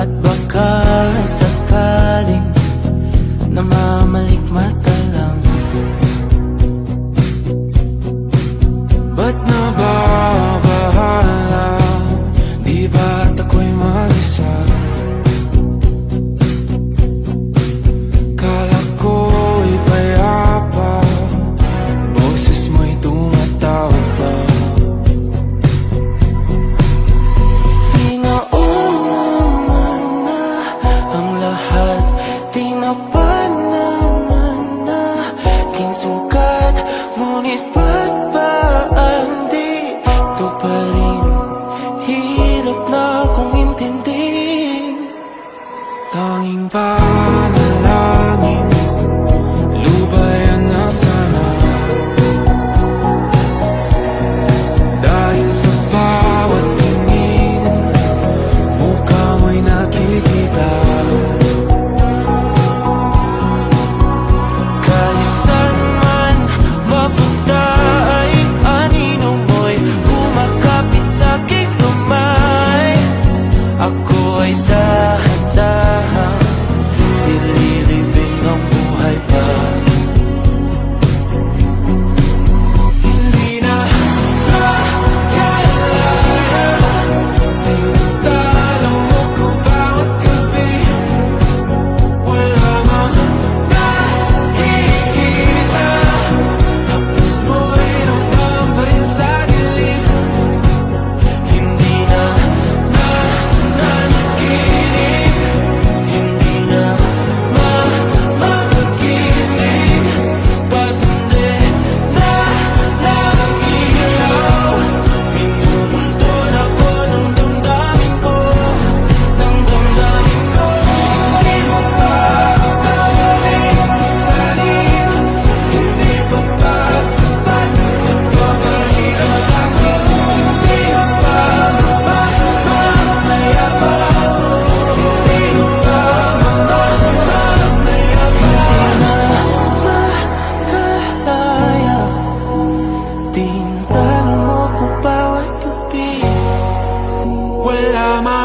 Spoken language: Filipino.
At baka sakaling namamalikmata 明白。la mano.